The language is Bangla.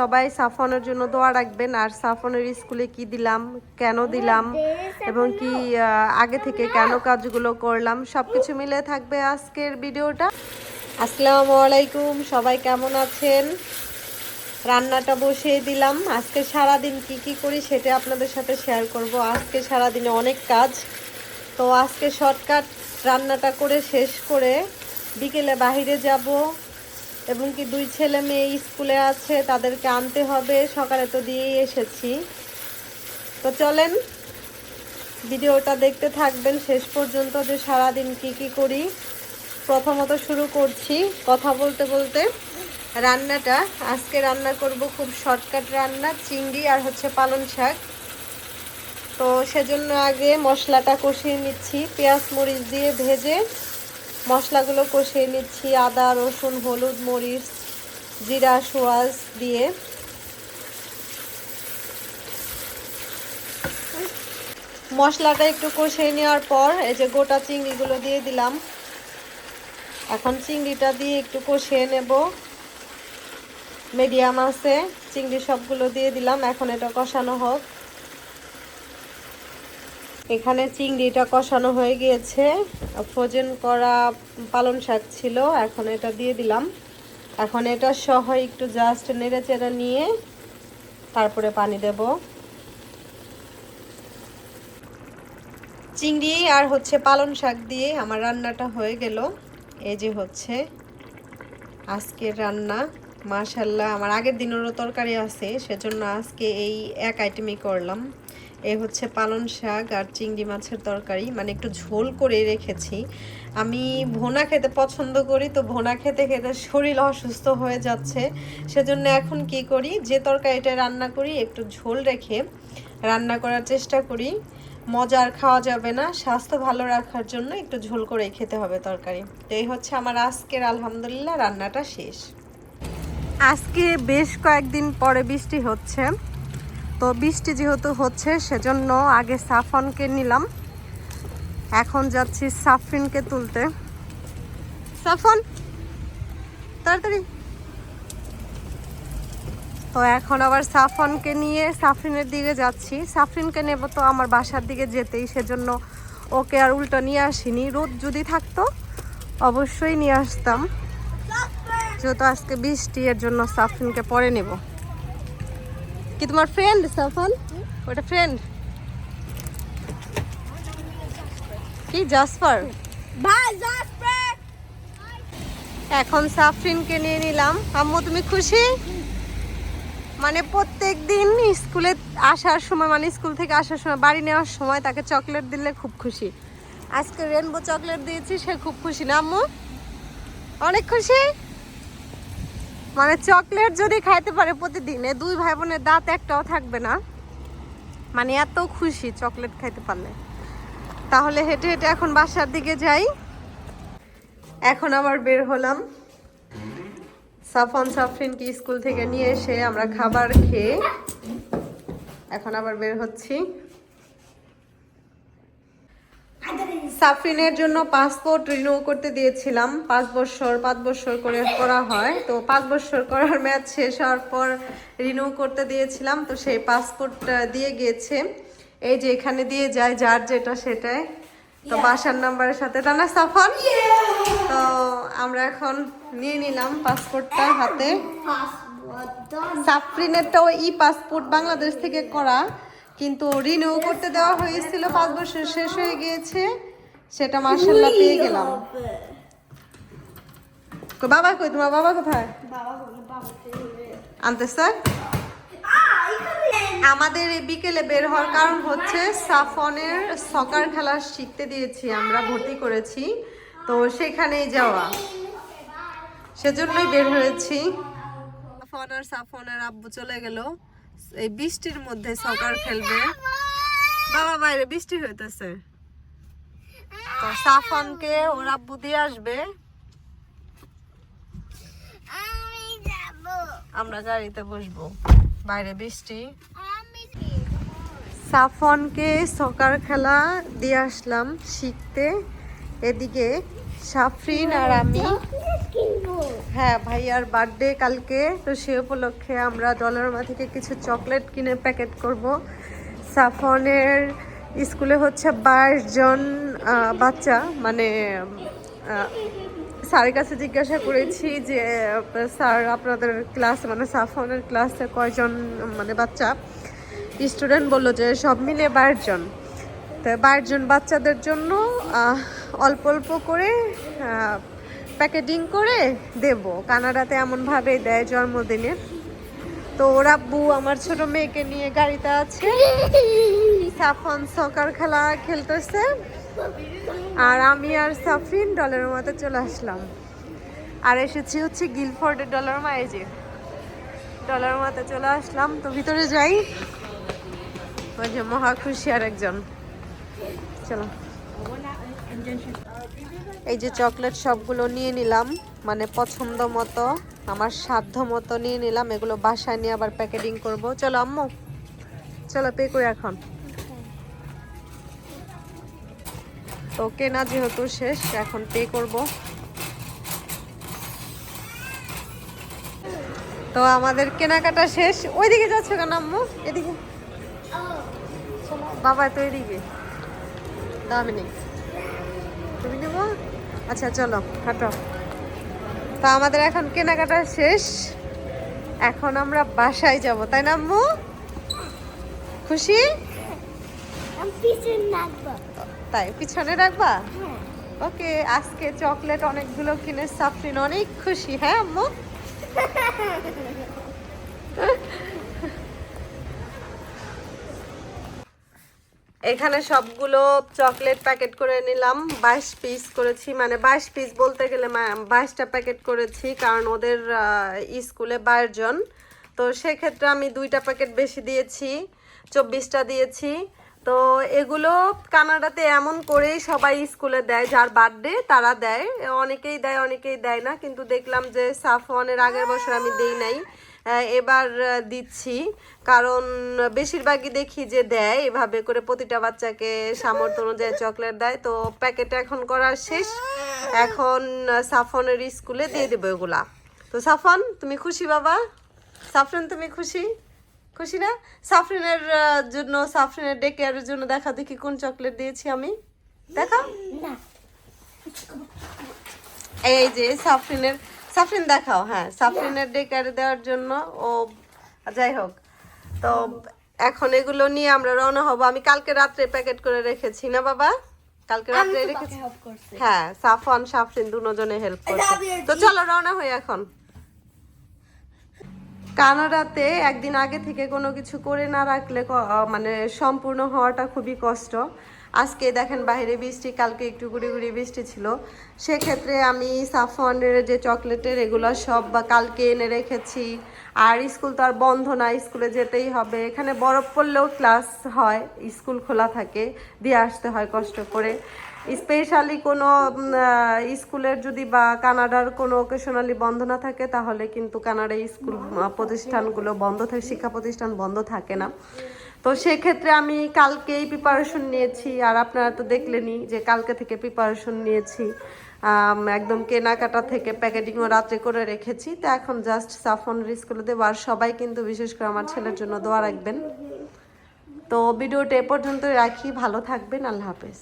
সবাই সাফনের জন্য দোয়া রাখবেন। আর সাফনের স্কুলে কি দিলাম, কেন দিলাম, এবং কি আগে থেকে কেন কাজগুলো করলাম, সবকিছু মিলে থাকবে আজকের ভিডিওটা। আসসালামু আলাইকুম, সবাই কেমন আছেন? রান্নাটা বসিয়ে দিলাম। আজকে সারা দিন কি কি করি সেটা আপনাদের সাথে শেয়ার করব। আজকে সারা দিনে অনেক কাজ। তো আজকে শর্টকাট রান্নাটা করে শেষ করে বিকেলে বাইরে যাব। এবং কি দুই ছেলে মেয়ে স্কুলে আছে, তাদেরকে আনতে হবে। সকালে তো দিয়েই এসেছি। তো চলেন, ভিডিওটা দেখতে থাকবেন। শেষ পর্যন্ত যে সারাদিন কি কি করি, প্রথমত শুরু করছি কথা বলতে বলতে। রান্নাটা, আজকে রান্না করব খুব শর্টকাট রান্না, চিংড়ি আর হচ্ছে পালং শাক। তো সেজন্য আগে মশলাটা কষিয়ে নিচ্ছি, পেঁয়াজ মরিচ দিয়ে ভেজে মশলাগুলো কষিয়ে নিচ্ছি, আদা, রসুন, হলুদ, মরিচ, জিরা, সোয়াজ দিয়ে। মশলাটা একটু কষিয়ে নেওয়ার পর এই যে গোটা চিংড়িগুলো দিয়ে দিলাম। এখন চিংড়িটা দিয়ে একটু কষিয়ে নেব। মিডিয়াম আছে, চিংড়ি সবগুলো দিয়ে দিলাম, এখন এটা কষানো হোক। এখানে চিংড়িটা কষানো হয়ে গিয়েছে। ফ্রোজেন করা পালং শাক ছিল, এখন এটা দিয়ে দিলাম। এখন এটা সহ একটু জাস্ট নেড়ে চেড়ে নিয়ে তারপরে পানি দেব। চিংড়ি আর হচ্ছে পালং শাক দিয়ে আমার রান্নাটা হয়ে গেল। এই যে হচ্ছে আজকের রান্না। মাশাল্লাহ আমার আগের দিনেরও তরকারি আছে, সেজন্য আজকে এই এক আইটেমই করলাম। এ হচ্ছে পালং শাক আর চিংড়ি মাছের তরকারি। মানে একটু ঝোল করে রেখেছি। আমি ভোনা খেতে পছন্দ করি, তো ভোনা খেতে খেতে শরীর অসুস্থ হয়ে যাচ্ছে। সেজন্য এখন কি করি, যে তরকারিটা রান্না করি, একটু ঝোল রেখে রান্না করার চেষ্টা করি। মজার খাওয়া যাবে না, স্বাস্থ্য ভালো রাখার জন্য একটু ঝোল করেই খেতে হবে তরকারি। তো এই হচ্ছে আমার আজকের আলহামদুলিল্লাহ রান্নাটা শেষ। আজকে বেশ কয়েকদিন পরে বৃষ্টি হচ্ছে। তো বৃষ্টি যেহেতু হচ্ছে, সেজন্য আগে সাফনকে নিলাম। এখন যাচ্ছি সাফরিনকে তুলতে। সাফন, তাড়াতাড়ি। তো এখন আবার সাফনকে নিয়ে সাফরিনের দিকে যাচ্ছি। সাফরিনকে নেব তো আমার বাসার দিকে যেতেই, সেজন্য ওকে আর উল্টো নিয়ে আসিনি। রোদ যদি থাকতো, অবশ্যই নিয়ে আসতাম। যেহেতু আজকে বৃষ্টি, এর জন্য সাফরিনকে পরে নেব। কি তোমার ফ্রেন্ড সাফন? ওটা ফ্রেন্ড কি জাসপার এখন সাফরিনকে নিয়ে নিলাম। আম্মু তুমি খুশি? মানে প্রত্যেক দিন স্কুলে আসার সময় মানে স্কুল থেকে আসার সময় বাড়ি নেওয়ার সময় তাকে চকলেট দিলে খুব খুশি। আজকে রেনবো চকলেট দিয়েছি সে খুব খুশি না আম্মু? অনেক খুশি? মানে চকলেট যদি খাইতে পারে প্রতিদিন, দুই ভাই বোনের দাঁত একটাও থাকবে না। মানে এত খুশি চকলেট খাইতে পারলে। তাহলে হেঁটে হেঁটে এখন বাসার দিকে যাই। এখন আবার বের হলাম। সাফন সাফরিনকে স্কুল থেকে নিয়ে এসে আমরা খাবার খেয়ে এখন আবার বের হচ্ছি। সাফরিনের জন্য পাসপোর্ট রিনিউ করতে দিয়েছিলাম। পাঁচ বছর পাঁচ বছর করে করা হয়। তো পাঁচ বছর করার ম্যাচ শেষ হওয়ার পর রিনিউ করতে দিয়েছিলাম। তো সেই পাসপোর্টটা দিয়ে গিয়েছে। এই যে এখানে দিয়ে যায় যার যেটা সেটাই। তো বাসার নাম্বারের সাথে। তা না সাফন। তো আমরা এখন নিয়ে নিলাম পাসপোর্টটা হাতে। সাফরিনেরটাও ই পাসপোর্ট বাংলাদেশ থেকে করা। কিন্তু রিনিউ করতে দেওয়া হয়েছিল পাঁচ বছর শেষ হয়ে গিয়েছে। সেটা মার্শাল্লাহ পেয়ে গেলাম। বাবা কই তোমার বাবা কোথায়? আনতে স্যার আমাদের এই বিকেলে বের হওয়ার কারণ হচ্ছে সাফনের সকার খেলা শিখতে দিয়েছি আমরা ভর্তি করেছি। তো সেখানেই যাওয়া। সেজন্যই বের হয়েছি। সাফন আর সাফনের আব্বু চলে গেল। এই বৃষ্টির মধ্যে সকার খেলবে। বাবা বাইরে বৃষ্টি হইতেছে। তো সাফনকে ওর আব্বু দিয়ে আসবে। আমরা গাড়িতে বসবো। বাইরে বৃষ্টি। সাফনকে সকার খেলা দিয়ে আসলাম শিখতে। এদিকে সাফরিন আর আমি। হ্যাঁ ভাইয়ার বার্থডে কালকে। তো সে উপলক্ষে আমরা ডলারমা থেকে কিছু চকলেট কিনে প্যাকেট করব। সাফনের স্কুলে হচ্ছে বাইশ জন বাচ্চা। মানে স্যারের কাছে জিজ্ঞাসা করেছি যে স্যার আপনাদের ক্লাস মানে সাফনের ক্লাসে কয়জন মানে বাচ্চা? স্টুডেন্ট বলল যে, সব মিলে জন। তো জন বাচ্চাদের জন্য অল্প অল্প করে প্যাকেটিং করে দেব। কানাডাতে এমনভাবে দেয় জন্মদিনে। তো ওর আব্বু আমার ছোট মেয়েকে নিয়ে গাড়িতে আছে। সাফন সকার খেলা খেলতেছে। আর আমি আর সাফরিন ডলার মাতে চলে আসলাম। আর এসেছি হচ্ছে গিলফোর্ডের ডলার মায়ে যে ডলার মাতে চলে আসলাম। তো ভিতরে যাই। ওই যে মহা খুশি আর একজন। চলো। এই যে চকলেট সবগুলো নিয়ে নিলাম মানে পছন্দ মতো। আমার সাধ্য মতো নিয়ে নিলাম, এগুলো বাসায় নিয়ে আবার প্যাকেটিং করব। চলো আম্মু, চলো পে করে এখন। তো কেনা যেহেতু শেষ, এখন পে করব। তো আমাদের কেনাকাটা শেষ। ওইদিকে যাচ্ছে কেন আম্মু? এদিকে। বাবা, তো এদিকে। দামি তুমি নেব? আচ্ছা চলো হাঁটো তো আমাদের এখন কেনাকাটা শেষ। এখন আমরা বাসায় যাব তাই না আম্মু? খুশি? তাই পিছনে রাখবা? হ্যাঁ। ওকে আজকে চকলেট অনেকগুলো কিনে সাফরিন অনেক খুশি হ্যাঁ আম্মু? এখানে সবগুলো চকলেট প্যাকেট করে নিলাম। বাইশ পিস করেছি মানে বাইশ পিস বলতে গেলে বাইশটা প্যাকেট করেছি কারণ ওদের স্কুলে বাইশ জন তো সেক্ষেত্রে আমি দুইটা প্যাকেট বেশি দিয়েছি, চব্বিশটা দিয়েছি। তো এগুলো কানাডাতে এমন করেই সবাই স্কুলে দেয়, যার বার্থডে তারা দেয়। অনেকেই দেয় অনেকেই দেয় না, কিন্তু দেখলাম যে সাফওয়ানের আগের বছর আমি দেই নাই। এবার দিচ্ছি। কারণ বেশিরভাগই দেখি যে দেয় এভাবে করে প্রতিটা বাচ্চাকে সামর্থ্য অনুযায়ী চকলেট দেয়। তো প্যাকেট এখন করার শেষ। এখন সাফনের স্কুলে দিয়ে দেবো এগুলা। তো সাফন তুমি খুশি বাবা? সাফরিন তুমি খুশি? খুশি না? সাফরিনের জন্য সাফরিনের ডে কেয়ারের জন্য দেখা দেখি কোন চকলেট দিয়েছি আমি? দেখা এই যে সাফরিনের সাফরিন দেখাও হ্যাঁ সাফরিনের ডে কেয়ারে দেওয়ার জন্য ও যাই হোক। তো এখন এগুলো নিয়ে আমরা রওনা হব। আমি কালকে রাত্রে প্যাকেট করে রেখেছি না বাবা? কালকে রাত্রে রেখেছি। হ্যাঁ সাফন সাফরিন দুজনে হেল্প করছে। তো চলো রওনা হই এখন। কানাডাতে একদিন আগে থেকে কোনো কিছু করে না রাখলে মানে সম্পূর্ণ হওয়াটা খুবই কষ্ট। আজকে দেখেন বাইরে বৃষ্টি, কালকে একটু গুড়ি গুড়ি বৃষ্টি ছিল। সেক্ষেত্রে আমি সাফওয়ানের যে চকলেটের এগুলো সব বা কালকে এনে রেখেছি। আর স্কুল তো আর বন্ধ না, স্কুলে যেতেই হবে। এখানে বরফ পড়লেও ক্লাস হয়, স্কুল খোলা থাকে, দিয়ে আসতে হয় কষ্ট করে। স্পেশালি কোনো স্কুলের যদি বা কানাডার কোনো অকেশনালি বন্ধ না থাকে, তাহলে কিন্তু কানাডার স্কুল প্রতিষ্ঠানগুলো বন্ধ থাকে, শিক্ষা প্রতিষ্ঠান বন্ধ থাকে না। তো সেক্ষেত্রে আমি কালকেই প্রিপারেশন নিয়েছি, আর আপনারা তো দেখলেনই যে কালকে থেকে প্রিপারেশন নিয়েছি। একদম কেনাকাটা থেকে প্যাকেটিংও রাত্রে করে রেখেছি। তো এখন জাস্ট সাফনের স্কুলে দেবো, আর সবাই কিন্তু বিশেষ করে আমার ছেলের জন্য দোয়া রাখবেন। তো ভিডিওটা এ পর্যন্ত রাখি, ভালো থাকবেন, আল্লাহ হাফেজ।